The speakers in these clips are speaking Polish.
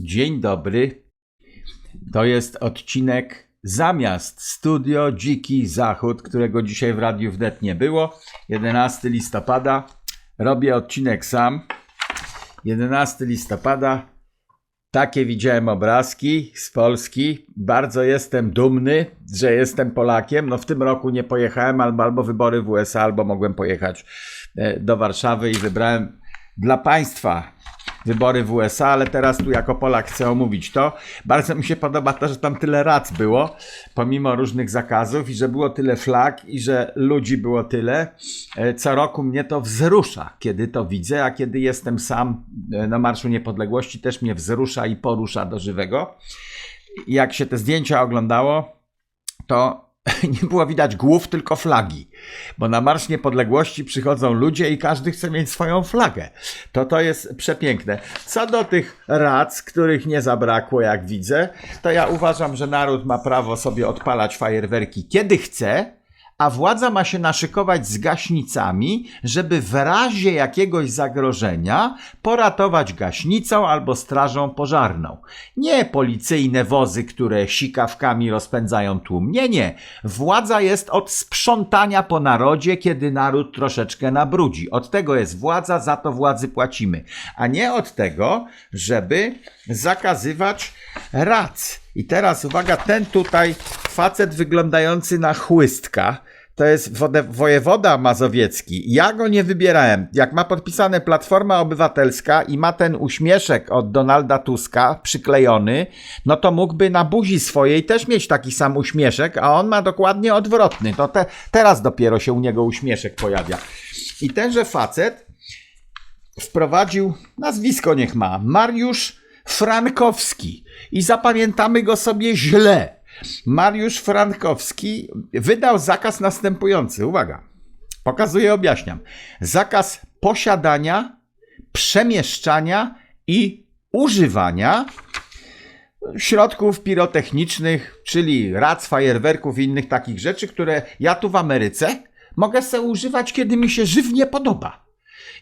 Dzień dobry. To jest odcinek zamiast Studio Dziki Zachód, którego dzisiaj w Radiu Wnet nie było. 11 listopada. Robię odcinek sam. 11 listopada. Takie widziałem obrazki z Polski. Bardzo jestem dumny, że jestem Polakiem. No w tym roku nie pojechałem albo, albo wybory w USA, albo mogłem pojechać e, do Warszawy i wybrałem dla państwa wybory w USA, ale teraz tu jako Polak chcę omówić to. Bardzo mi się podoba to, że tam tyle rac było, pomimo różnych zakazów i że było tyle flag i że ludzi było tyle. E, Co roku mnie to wzrusza, kiedy to widzę, a kiedy jestem sam e, na Marszu Niepodległości też mnie wzrusza i porusza do żywego. Jak się te zdjęcia oglądało, to nie było widać głów, tylko flagi. Bo na Marsz Niepodległości przychodzą ludzie i każdy chce mieć swoją flagę. To to jest przepiękne. Co do tych rac, których nie zabrakło, jak widzę, to ja uważam, że naród ma prawo sobie odpalać fajerwerki kiedy chce, a władza ma się naszykować z gaśnicami, żeby w razie jakiegoś zagrożenia poratować gaśnicą albo strażą pożarną. Nie policyjne wozy, które sikawkami rozpędzają tłum. Nie, nie. Władza jest od sprzątania po narodzie, kiedy naród troszeczkę nabrudzi. Od tego jest władza, za to władzy płacimy. A nie od tego, żeby zakazywać rac. I teraz uwaga, ten tutaj facet wyglądający na chłystka, to jest wojewoda mazowiecki. Ja go nie wybierałem. Jak ma podpisane Platforma Obywatelska i ma ten uśmieszek od Donalda Tuska przyklejony, no to mógłby na buzi swojej też mieć taki sam uśmieszek, a on ma dokładnie odwrotny. To te, teraz dopiero się u niego uśmieszek pojawia. I tenże facet wprowadził, nazwisko niech ma, Mariusz Frankowski. I zapamiętamy go sobie źle. Mariusz Frankowski wydał zakaz następujący. Uwaga, pokazuję, objaśniam. Zakaz posiadania, przemieszczania i używania środków pirotechnicznych, czyli rac, fajerwerków i innych takich rzeczy, które ja tu w Ameryce mogę sobie używać, kiedy mi się żywnie podoba.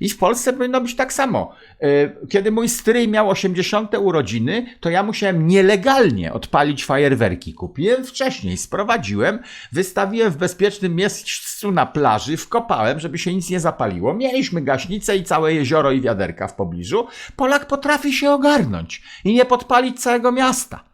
I w Polsce powinno być tak samo. E, Kiedy mój stryj miał 80. urodziny, to ja musiałem nielegalnie odpalić fajerwerki. Kupiłem wcześniej, sprowadziłem, wystawiłem w bezpiecznym miejscu na plaży, wkopałem, żeby się nic nie zapaliło. Mieliśmy gaśnicę i całe jezioro i wiaderka w pobliżu. Polak potrafi się ogarnąć i nie podpalić całego miasta.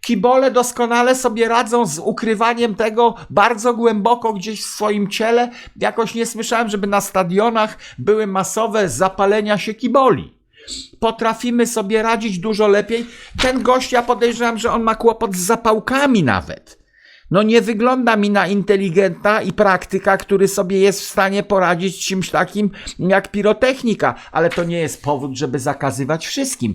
Kibole doskonale sobie radzą z ukrywaniem tego bardzo głęboko gdzieś w swoim ciele. Jakoś nie słyszałem, żeby na stadionach były masowe zapalenia się kiboli. Potrafimy sobie radzić dużo lepiej. Ten gość, ja podejrzewam, że on ma kłopot z zapałkami nawet. No nie wygląda mi na inteligenta i praktyka, który sobie jest w stanie poradzić z czymś takim jak pirotechnika, ale to nie jest powód, żeby zakazywać wszystkim.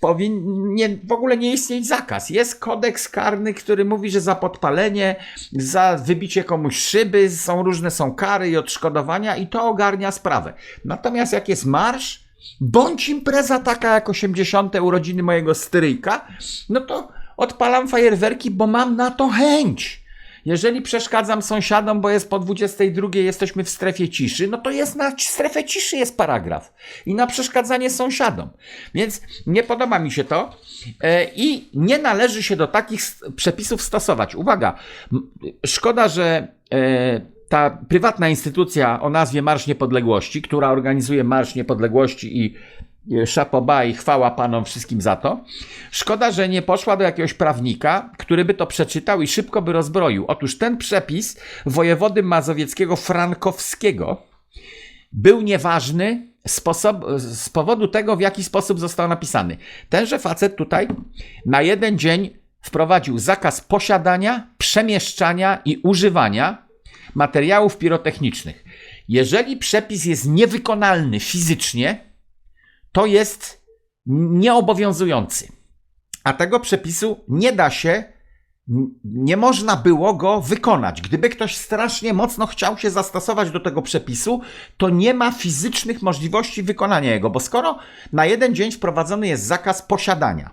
Powinien w ogóle nie istnieć zakaz. Jest kodeks karny, który mówi, że za podpalenie, za wybicie komuś szyby są różne są kary i odszkodowania i to ogarnia sprawę. Natomiast jak jest marsz, bądź impreza taka jak 80. urodziny mojego stryjka, no to odpalam fajerwerki, bo mam na to chęć. Jeżeli przeszkadzam sąsiadom, bo jest po 22, jesteśmy w strefie ciszy, no to jest na strefę ciszy jest paragraf. I na przeszkadzanie sąsiadom. Więc nie podoba mi się to e, i nie należy się do takich przepisów stosować. Uwaga, szkoda, że e, ta prywatna instytucja o nazwie Marsz Niepodległości, która organizuje Marsz Niepodległości i szapoba i chwała panom wszystkim za to. Szkoda, że nie poszła do jakiegoś prawnika, który by to przeczytał i szybko by rozbroił. Otóż ten przepis wojewody mazowieckiego Frankowskiego był nieważny sposob, z powodu tego, w jaki sposób został napisany. Tenże facet tutaj na jeden dzień wprowadził zakaz posiadania, przemieszczania i używania materiałów pirotechnicznych. Jeżeli przepis jest niewykonalny fizycznie, to jest nieobowiązujący. A tego przepisu nie da się, nie można było go wykonać. Gdyby ktoś strasznie mocno chciał się zastosować do tego przepisu, to nie ma fizycznych możliwości wykonania jego, bo skoro na jeden dzień wprowadzony jest zakaz posiadania,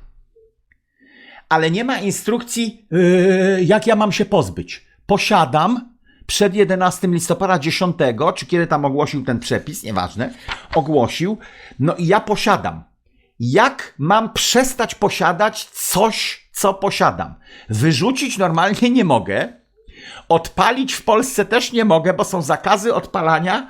ale nie ma instrukcji, yy, jak ja mam się pozbyć. Posiadam przed 11 listopada 10, czy kiedy tam ogłosił ten przepis, nieważne, ogłosił, no i ja posiadam. jak mam przestać posiadać coś, co posiadam. Wyrzucić normalnie nie mogę. Odpalić w Polsce też nie mogę, bo są zakazy odpalania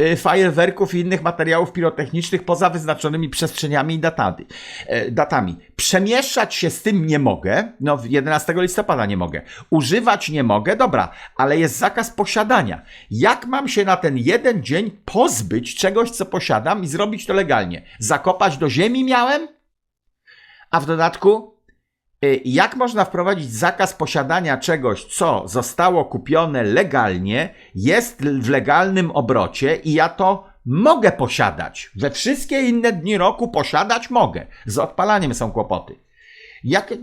y, fajerwerków i innych materiałów pirotechnicznych poza wyznaczonymi przestrzeniami i datami. e, datami. Przemieszczać się z tym nie mogę, no 11 listopada nie mogę. Używać nie mogę, dobra, ale jest zakaz posiadania. Jak mam się na ten jeden dzień pozbyć czegoś, co posiadam i zrobić to legalnie? Zakopać do ziemi miałem? A w dodatku Jak można wprowadzić zakaz posiadania czegoś, co zostało kupione legalnie, jest w legalnym obrocie i ja to mogę posiadać? We wszystkie inne dni roku posiadać mogę. Z odpalaniem są kłopoty. Jak...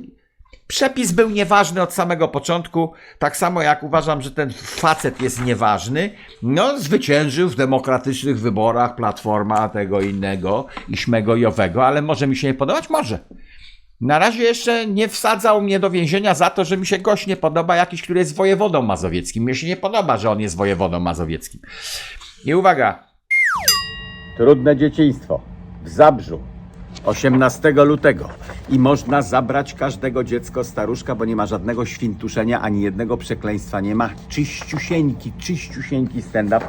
Przepis był nieważny od samego początku, tak samo jak uważam, że ten facet jest nieważny. No, zwyciężył w demokratycznych wyborach Platforma tego innego i śmego i owego, ale może mi się nie podobać? Może. Na razie jeszcze nie wsadzał mnie do więzienia za to, że mi się gość nie podoba jakiś, który jest wojewodą mazowieckim. Mnie się nie podoba, że on jest wojewodą mazowieckim. I uwaga. Trudne dzieciństwo. W Zabrzu. 18 lutego. I można zabrać każdego dziecko staruszka, bo nie ma żadnego świntuszenia, ani jednego przekleństwa nie ma. Czyściusieńki, czyściusieńki stand-up.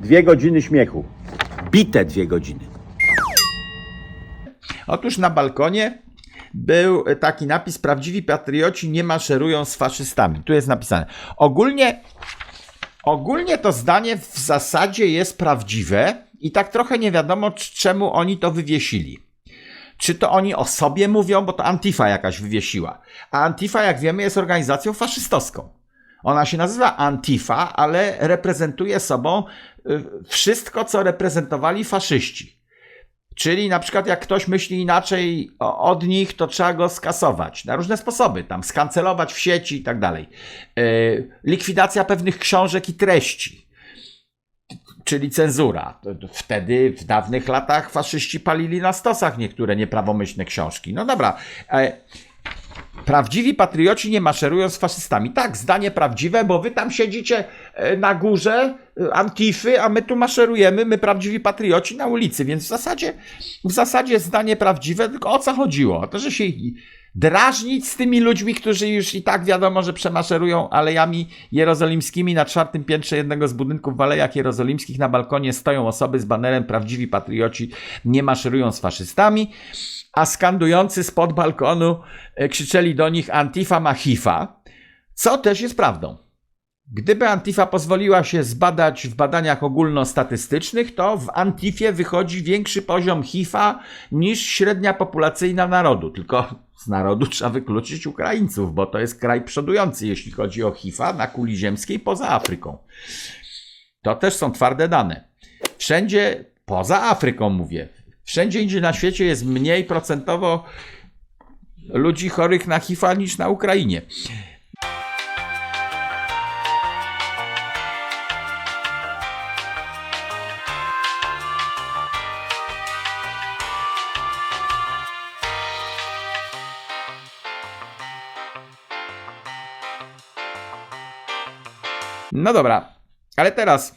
Dwie godziny śmiechu. Bite dwie godziny. Otóż na balkonie był taki napis: Prawdziwi patrioci nie maszerują z faszystami. Tu jest napisane. Ogólnie, ogólnie to zdanie w zasadzie jest prawdziwe i tak trochę nie wiadomo, czemu oni to wywiesili. Czy to oni o sobie mówią, bo to Antifa jakaś wywiesiła. A Antifa, jak wiemy, jest organizacją faszystowską. Ona się nazywa Antifa, ale reprezentuje sobą y, wszystko, co reprezentowali faszyści. Czyli na przykład jak ktoś myśli inaczej od nich, to trzeba go skasować na różne sposoby, tam skancelować w sieci i tak dalej. Yy, Likwidacja pewnych książek i treści, czyli cenzura. Wtedy w dawnych latach faszyści palili na stosach niektóre nieprawomyślne książki. No dobra. Prawdziwi patrioci nie maszerują z faszystami. Tak, zdanie prawdziwe, bo wy tam siedzicie e, na górze e, Antify, a my tu maszerujemy, my prawdziwi patrioci na ulicy, więc w zasadzie, w zasadzie zdanie prawdziwe, tylko o co chodziło? O to, że się drażnić z tymi ludźmi, którzy już i tak wiadomo, że przemaszerują alejami jerozolimskimi na czwartym piętrze jednego z budynków w Alejach Jerozolimskich na balkonie stoją osoby z banerem prawdziwi patrioci nie maszerują z faszystami a skandujący spod balkonu e, krzyczeli do nich Antifa ma hifa, co też jest prawdą. Gdyby Antifa pozwoliła się zbadać w badaniach ogólnostatystycznych, to w Antifie wychodzi większy poziom HIV-a niż średnia populacyjna narodu. Tylko z narodu trzeba wykluczyć Ukraińców, bo to jest kraj przodujący, jeśli chodzi o HIV-a na kuli ziemskiej poza Afryką. To też są twarde dane. Wszędzie, poza Afryką mówię, wszędzie indziej na świecie jest mniej procentowo ludzi chorych na HIV-a niż na Ukrainie. No dobra, ale teraz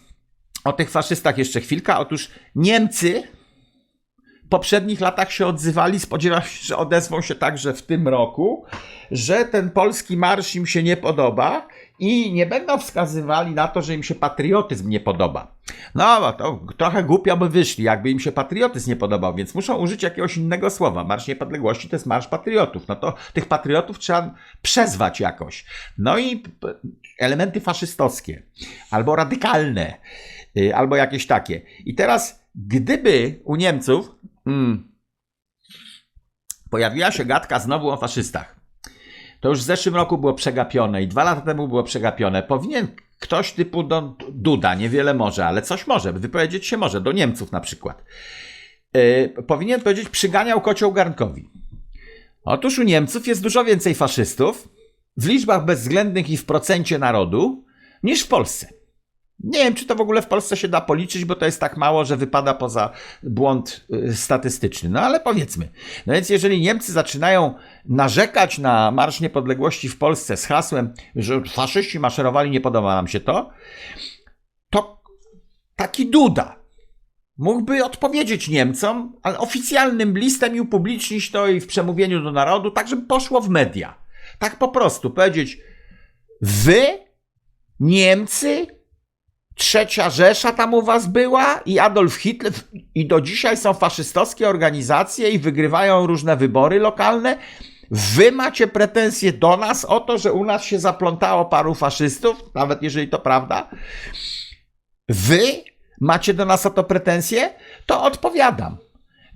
o tych faszystach jeszcze chwilka. Otóż Niemcy poprzednich latach się odzywali, spodziewam się, że odezwą się także w tym roku, że ten polski marsz im się nie podoba i nie będą wskazywali na to, że im się patriotyzm nie podoba. No, to trochę głupio by wyszli, jakby im się patriotyzm nie podobał, więc muszą użyć jakiegoś innego słowa. Marsz Niepodległości to jest marsz patriotów. No to tych patriotów trzeba przezwać jakoś. No i elementy faszystowskie, albo radykalne, y, albo jakieś takie. I teraz, gdyby u Niemców mm, pojawiła się gadka znowu o faszystach, to już w zeszłym roku było przegapione i dwa lata temu było przegapione. Powinien ktoś typu do Duda, niewiele może, ale coś może, wypowiedzieć się może, do Niemców na przykład. Yy, powinien powiedzieć, przyganiał kocioł garnkowi. Otóż u Niemców jest dużo więcej faszystów w liczbach bezwzględnych i w procencie narodu niż w Polsce. Nie wiem, czy to w ogóle w Polsce się da policzyć, bo to jest tak mało, że wypada poza błąd y, statystyczny. No ale powiedzmy. No więc jeżeli Niemcy zaczynają narzekać na Marsz Niepodległości w Polsce z hasłem, że faszyści maszerowali, nie podoba nam się to, to taki Duda mógłby odpowiedzieć Niemcom, ale oficjalnym listem i upublicznić to i w przemówieniu do narodu, tak żeby poszło w media. Tak po prostu powiedzieć, wy, Niemcy, Trzecia Rzesza tam u was była i Adolf Hitler i do dzisiaj są faszystowskie organizacje i wygrywają różne wybory lokalne. Wy macie pretensje do nas o to, że u nas się zaplątało paru faszystów, nawet jeżeli to prawda. Wy macie do nas o to pretensje? To odpowiadam.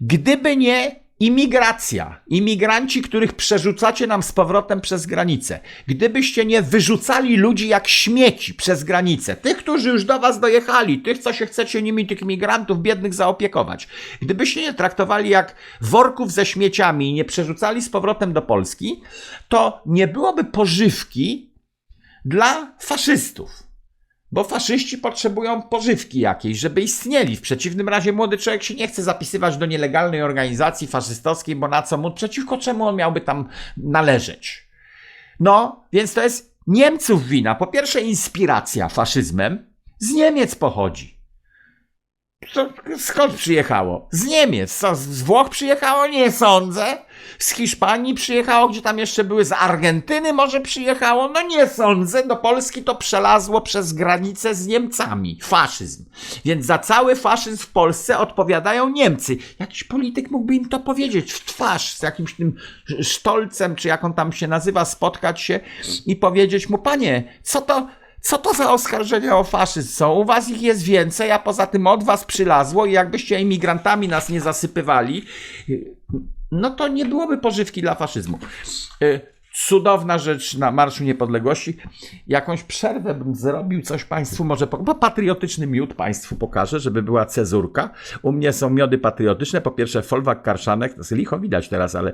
Gdyby nie imigracja, imigranci, których przerzucacie nam z powrotem przez granicę, gdybyście nie wyrzucali ludzi jak śmieci przez granicę, tych, którzy już do was dojechali, tych, co się chcecie nimi, tych migrantów biednych zaopiekować, gdybyście nie traktowali jak worków ze śmieciami i nie przerzucali z powrotem do Polski, to nie byłoby pożywki dla faszystów. Bo faszyści potrzebują pożywki jakiejś, żeby istnieli. W przeciwnym razie młody człowiek się nie chce zapisywać do nielegalnej organizacji faszystowskiej, bo na co mu, przeciwko czemu on miałby tam należeć? No, więc to jest Niemców wina. Po pierwsze, inspiracja faszyzmem z Niemiec pochodzi. To skąd przyjechało? Z Niemiec. Co, z Włoch przyjechało? Nie sądzę. Z Hiszpanii przyjechało, gdzie tam jeszcze były. Z Argentyny może przyjechało? No nie sądzę. Do Polski to przelazło przez granicę z Niemcami. Faszyzm. Więc za cały faszyzm w Polsce odpowiadają Niemcy. Jakiś polityk mógłby im to powiedzieć w twarz, z jakimś tym sztolcem, czy jak on tam się nazywa, spotkać się i powiedzieć mu, panie, co to co to za oskarżenia o faszyzm są? U was ich jest więcej, a poza tym od was przylazło i jakbyście imigrantami nas nie zasypywali, no to nie byłoby pożywki dla faszyzmu. Cudowna rzecz na Marszu Niepodległości. Jakąś przerwę bym zrobił, coś Państwu może, po, patriotyczny miód Państwu pokażę, żeby była cezurka. U mnie są miody patriotyczne. Po pierwsze folwak karszanek, to jest licho widać teraz, ale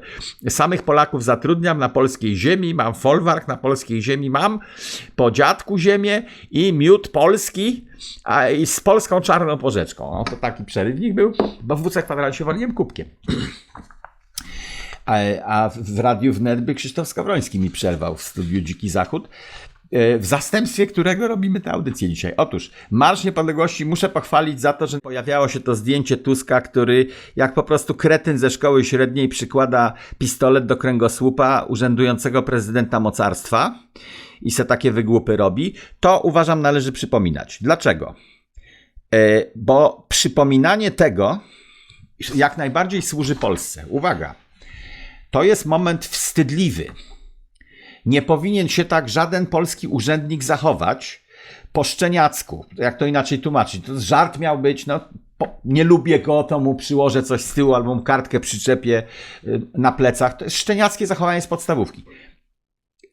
samych Polaków zatrudniam na polskiej ziemi, mam folwark na polskiej ziemi, mam po dziadku ziemię i miód polski, a i z polską czarną porzeczką. No to taki przerywnik był, bo w WC kwadracie waliłem kubkiem. A, a w Radiu Wnet by Krzysztof Skowroński mi przerwał w studiu Dziki Zachód, e, w zastępstwie którego robimy tę audycję dzisiaj. Otóż, Marsz Niepodległości muszę pochwalić za to, że pojawiało się to zdjęcie Tuska, który jak po prostu kretyn ze szkoły średniej przykłada pistolet do kręgosłupa urzędującego prezydenta mocarstwa i se takie wygłupy robi. To uważam należy przypominać. Dlaczego? E, bo przypominanie tego jak najbardziej służy Polsce. Uwaga! To jest moment wstydliwy. Nie powinien się tak żaden polski urzędnik zachować po szczeniacku. Jak to inaczej tłumaczyć? To żart miał być, no nie lubię go, to mu przyłożę coś z tyłu albo mu kartkę przyczepię y, na plecach. To jest szczeniackie zachowanie z podstawówki.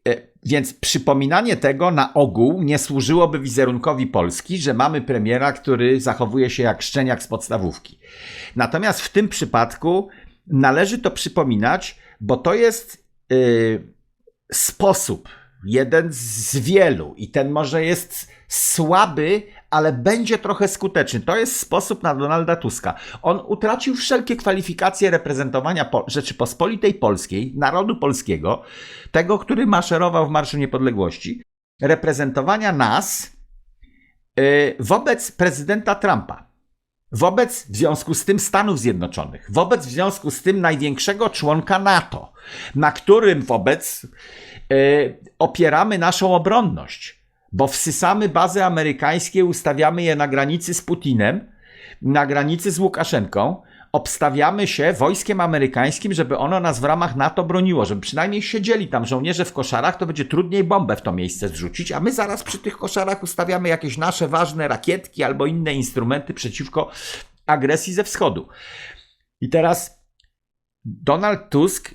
Y, więc przypominanie tego na ogół nie służyłoby wizerunkowi Polski, że mamy premiera, który zachowuje się jak szczeniak z podstawówki. Natomiast w tym przypadku należy to przypominać, bo to jest yy, sposób, jeden z wielu, i ten może jest słaby, ale będzie trochę skuteczny. To jest sposób na Donalda Tuska. On utracił wszelkie kwalifikacje reprezentowania po Rzeczypospolitej Polskiej, narodu polskiego, tego, który maszerował w Marszu Niepodległości, reprezentowania nas yy, wobec prezydenta Trumpa wobec w związku z tym Stanów Zjednoczonych, wobec w związku z tym największego członka NATO, na którym wobec yy, opieramy naszą obronność, bo wsysamy bazy amerykańskie, ustawiamy je na granicy z Putinem, na granicy z Łukaszenką, obstawiamy się wojskiem amerykańskim, żeby ono nas w ramach NATO broniło, żeby przynajmniej siedzieli tam żołnierze w koszarach, to będzie trudniej bombę w to miejsce zrzucić, a my zaraz przy tych koszarach ustawiamy jakieś nasze ważne rakietki albo inne instrumenty przeciwko agresji ze wschodu. I teraz Donald Tusk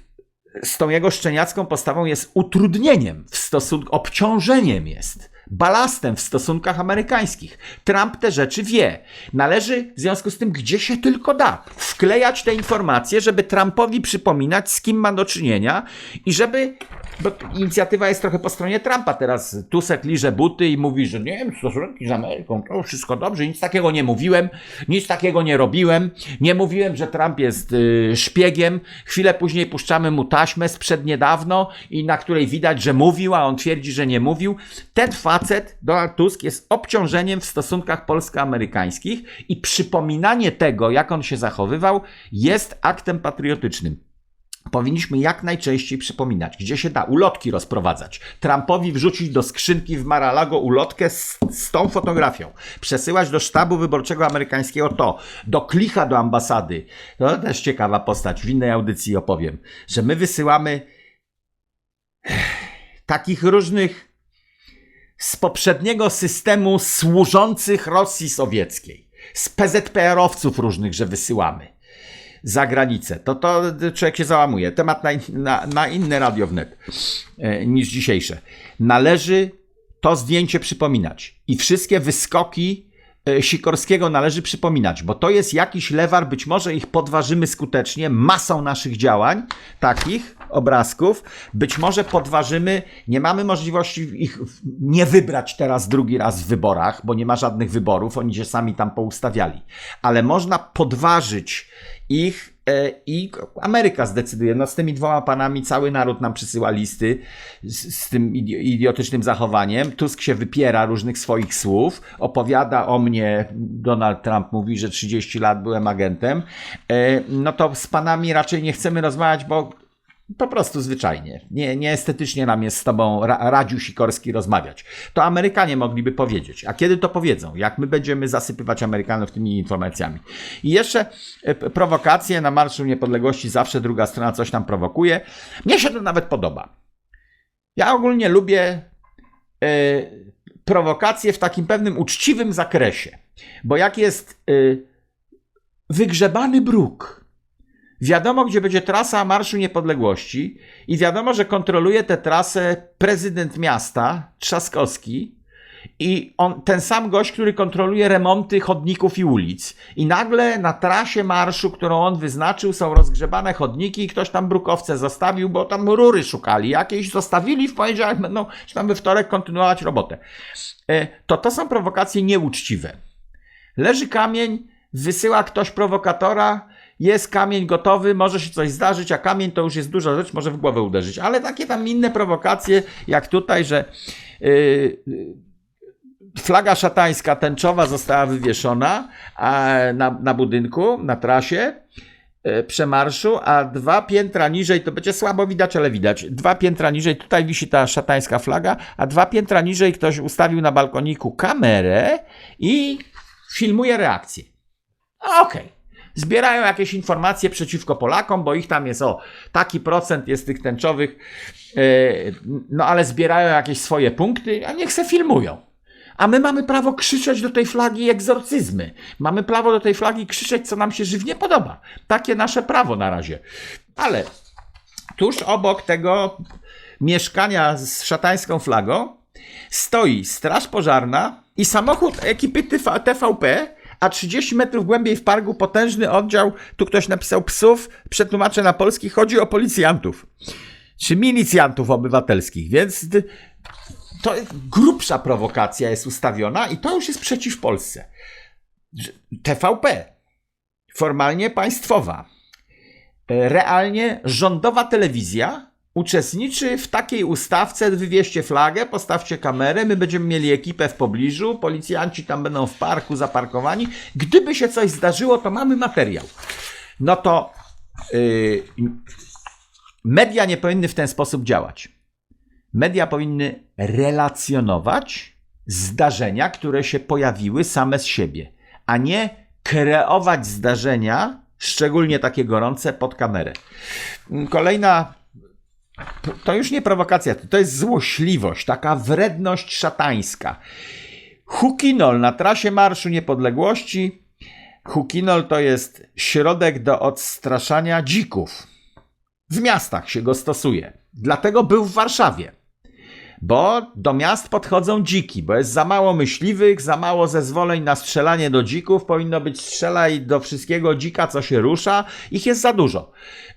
z tą jego szczeniacką postawą jest utrudnieniem w stosunku, obciążeniem jest balastem w stosunkach amerykańskich. Trump te rzeczy wie. Należy w związku z tym, gdzie się tylko da, wklejać te informacje, żeby Trumpowi przypominać, z kim ma do czynienia i żeby bo inicjatywa jest trochę po stronie Trumpa. Teraz Tusek liże buty i mówi, że nie wiem, stosunki z Ameryką, to wszystko dobrze, nic takiego nie mówiłem, nic takiego nie robiłem, nie mówiłem, że Trump jest y, szpiegiem. Chwilę później puszczamy mu taśmę sprzed niedawno i na której widać, że mówił, a on twierdzi, że nie mówił. Ten facet facet, Donald Tusk, jest obciążeniem w stosunkach polsko-amerykańskich i przypominanie tego, jak on się zachowywał, jest aktem patriotycznym. Powinniśmy jak najczęściej przypominać, gdzie się da ulotki rozprowadzać. Trumpowi wrzucić do skrzynki w Mar-a-Lago ulotkę z, z tą fotografią. Przesyłać do sztabu wyborczego amerykańskiego to. Do klicha do ambasady. To też ciekawa postać. W innej audycji opowiem, że my wysyłamy takich różnych z poprzedniego systemu służących Rosji Sowieckiej. Z PZPR-owców różnych, że wysyłamy za granicę. To, to człowiek się załamuje. Temat na, na, na inne radio wnet e, niż dzisiejsze. Należy to zdjęcie przypominać. I wszystkie wyskoki e, Sikorskiego należy przypominać, bo to jest jakiś lewar, być może ich podważymy skutecznie masą naszych działań, takich obrazków, być może podważymy, nie mamy możliwości ich nie wybrać teraz drugi raz w wyborach, bo nie ma żadnych wyborów, oni się sami tam poustawiali, ale można podważyć ich e, i Ameryka zdecyduje. No z tymi dwoma panami cały naród nam przysyła listy z, z, tym idiotycznym zachowaniem. Tusk się wypiera różnych swoich słów, opowiada o mnie, Donald Trump mówi, że 30 lat byłem agentem. E, no to z panami raczej nie chcemy rozmawiać, bo po prostu zwyczajnie. Nie, nie estetycznie nam jest z tobą Radziu Sikorski rozmawiać. To Amerykanie mogliby powiedzieć. A kiedy to powiedzą? Jak my będziemy zasypywać Amerykanów tymi informacjami? I jeszcze e, prowokacje na Marszu Niepodległości. Zawsze druga strona coś tam prowokuje. Mnie się to nawet podoba. Ja ogólnie lubię yy, prowokacje w takim pewnym uczciwym zakresie. Bo jak jest yy, wygrzebany bruk, Wiadomo, gdzie będzie trasa Marszu Niepodległości i wiadomo, że kontroluje tę trasę prezydent miasta Trzaskowski i on, ten sam gość, który kontroluje remonty chodników i ulic. I nagle na trasie marszu, którą on wyznaczył, są rozgrzebane chodniki i ktoś tam brukowce zostawił, bo tam rury szukali. Jakieś zostawili w poniedziałek, będą, czy tam we wtorek kontynuować robotę. E, to to są prowokacje nieuczciwe. Leży kamień, wysyła ktoś prowokatora, jest kamień gotowy, może się coś zdarzyć, a kamień to już jest duża rzecz, może w głowę uderzyć. Ale takie tam inne prowokacje, jak tutaj, że yy, flaga szatańska tęczowa została wywieszona na, na budynku, na trasie yy, przemarszu, a dwa piętra niżej, to będzie słabo widać, ale widać, dwa piętra niżej, tutaj wisi ta szatańska flaga, a dwa piętra niżej ktoś ustawił na balkoniku kamerę i filmuje reakcję. Okej. Okay zbierają jakieś informacje przeciwko Polakom, bo ich tam jest o taki procent jest tych tęczowych, e, no ale zbierają jakieś swoje punkty, a niech se filmują. A my mamy prawo krzyczeć do tej flagi egzorcyzmy. Mamy prawo do tej flagi krzyczeć, co nam się żywnie podoba. Takie nasze prawo na razie. Ale tuż obok tego mieszkania z szatańską flagą stoi straż pożarna i samochód ekipy TVP, a 30 metrów głębiej w parku potężny oddział, tu ktoś napisał psów, przetłumaczę na polski, chodzi o policjantów, czy milicjantów obywatelskich, więc to grubsza prowokacja jest ustawiona i to już jest przeciw Polsce. TVP, formalnie państwowa, realnie rządowa telewizja, uczestniczy w takiej ustawce, wywieźcie flagę, postawcie kamerę, my będziemy mieli ekipę w pobliżu, policjanci tam będą w parku zaparkowani. Gdyby się coś zdarzyło, to mamy materiał. No to yy, media nie powinny w ten sposób działać. Media powinny relacjonować zdarzenia, które się pojawiły same z siebie, a nie kreować zdarzenia, szczególnie takie gorące, pod kamerę. Kolejna to już nie prowokacja, to jest złośliwość, taka wredność szatańska. Hukinol na trasie Marszu Niepodległości. Hukinol to jest środek do odstraszania dzików. W miastach się go stosuje. Dlatego był w Warszawie bo do miast podchodzą dziki, bo jest za mało myśliwych, za mało zezwoleń na strzelanie do dzików, powinno być strzelaj do wszystkiego dzika, co się rusza, ich jest za dużo.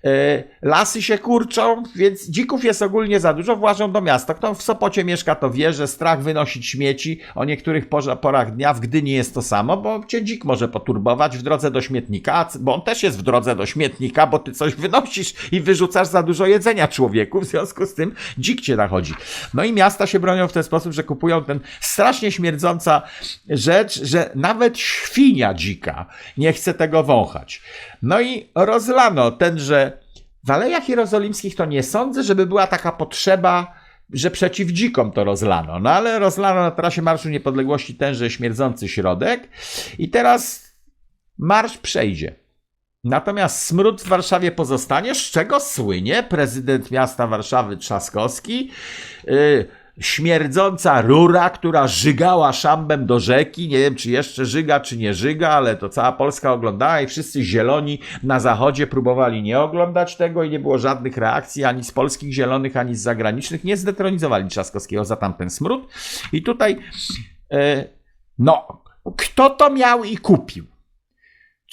E, lasy się kurczą, więc dzików jest ogólnie za dużo, włażą do miasta. Kto w Sopocie mieszka, to wie, że strach wynosić śmieci o niektórych porach dnia w Gdyni jest to samo, bo cię dzik może poturbować w drodze do śmietnika, bo on też jest w drodze do śmietnika, bo ty coś wynosisz i wyrzucasz za dużo jedzenia człowieku, w związku z tym dzik cię nachodzi. No i miasta się bronią w ten sposób, że kupują ten strasznie śmierdząca rzecz, że nawet świnia dzika nie chce tego wąchać. No i rozlano tenże w Alejach Jerozolimskich to nie sądzę, żeby była taka potrzeba, że przeciw dzikom to rozlano. No ale rozlano na trasie Marszu Niepodległości tenże śmierdzący środek i teraz marsz przejdzie. Natomiast smród w Warszawie pozostanie, z czego słynie prezydent miasta Warszawy Trzaskowski. Yy, śmierdząca rura, która żygała szambem do rzeki. Nie wiem, czy jeszcze żyga, czy nie żyga, ale to cała Polska oglądała i wszyscy zieloni na zachodzie próbowali nie oglądać tego i nie było żadnych reakcji ani z polskich zielonych, ani z zagranicznych. Nie zdetronizowali Trzaskowskiego za tamten smród. I tutaj, yy, no, kto to miał i kupił?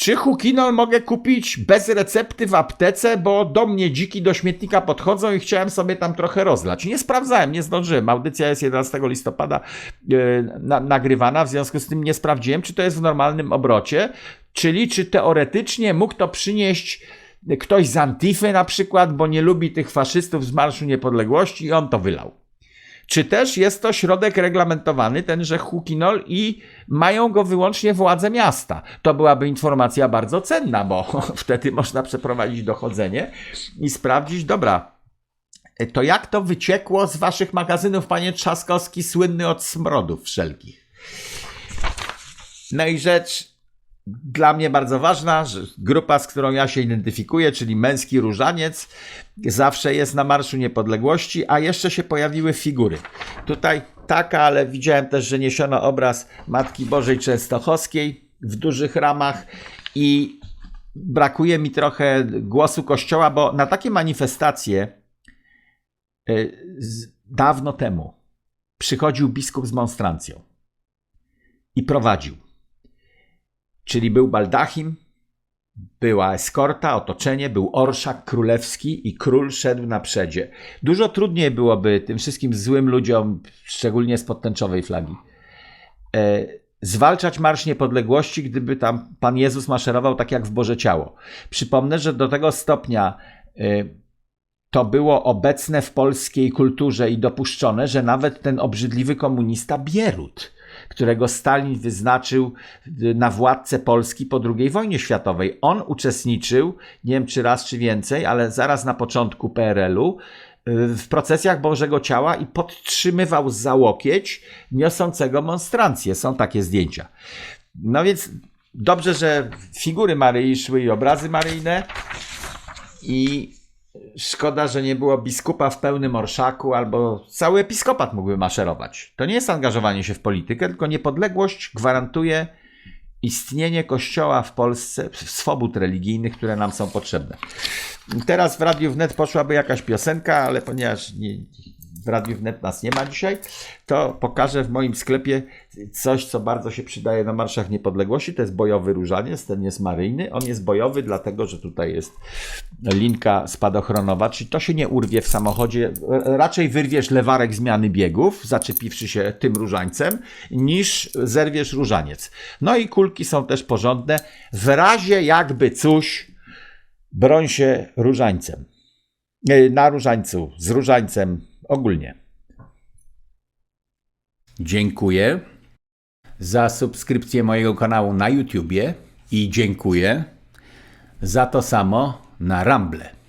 Czy hukinol mogę kupić bez recepty w aptece, bo do mnie dziki do śmietnika podchodzą i chciałem sobie tam trochę rozlać. Nie sprawdzałem, nie zdążyłem. Audycja jest 11 listopada yy, na, nagrywana, w związku z tym nie sprawdziłem, czy to jest w normalnym obrocie, czyli czy teoretycznie mógł to przynieść ktoś z Antify na przykład, bo nie lubi tych faszystów z Marszu Niepodległości i on to wylał czy też jest to środek reglamentowany, tenże hukinol i mają go wyłącznie władze miasta. To byłaby informacja bardzo cenna, bo wtedy można przeprowadzić dochodzenie i sprawdzić, dobra, to jak to wyciekło z waszych magazynów, panie Trzaskowski, słynny od smrodów wszelkich. No i rzecz dla mnie bardzo ważna, grupa, z którą ja się identyfikuję, czyli męski różaniec, zawsze jest na Marszu Niepodległości, a jeszcze się pojawiły figury. Tutaj taka, ale widziałem też, że niesiono obraz Matki Bożej Częstochowskiej w dużych ramach i brakuje mi trochę głosu Kościoła, bo na takie manifestacje y, dawno temu przychodził biskup z monstrancją i prowadził Czyli był baldachim, była eskorta, otoczenie, był orszak królewski i król szedł na przedzie. Dużo trudniej byłoby tym wszystkim złym ludziom, szczególnie z podtęczowej flagi, e, zwalczać Marsz Niepodległości, gdyby tam Pan Jezus maszerował tak jak w Boże Ciało. Przypomnę, że do tego stopnia e, to było obecne w polskiej kulturze i dopuszczone, że nawet ten obrzydliwy komunista Bierut, którego Stalin wyznaczył na władcę Polski po II wojnie światowej. On uczestniczył, nie wiem czy raz czy więcej, ale zaraz na początku PRL-u y, w procesjach Bożego Ciała i podtrzymywał za łokieć niosącego monstrancję. Są takie zdjęcia. No więc dobrze, że figury Maryi szły i obrazy maryjne i Szkoda, że nie było biskupa w pełnym orszaku, albo cały episkopat mógłby maszerować. To nie jest angażowanie się w politykę, tylko niepodległość gwarantuje istnienie kościoła w Polsce, swobód religijnych, które nam są potrzebne. Teraz w Radiu Wnet poszłaby jakaś piosenka, ale ponieważ nie, w Radiu Wnet nas nie ma dzisiaj, to pokażę w moim sklepie coś, co bardzo się przydaje na Marszach Niepodległości. To jest bojowy różaniec, ten jest maryjny. On jest bojowy, dlatego że tutaj jest linka spadochronowa, czyli to się nie urwie w samochodzie. Raczej wyrwiesz lewarek zmiany biegów, zaczepiwszy się tym różańcem, niż zerwiesz różaniec. No i kulki są też porządne. W razie jakby coś, broń się różańcem. E, na różańcu, z różańcem ogólnie. Dziękuję za subskrypcję mojego kanału na YouTubie i dziękuję za to samo na Rumble.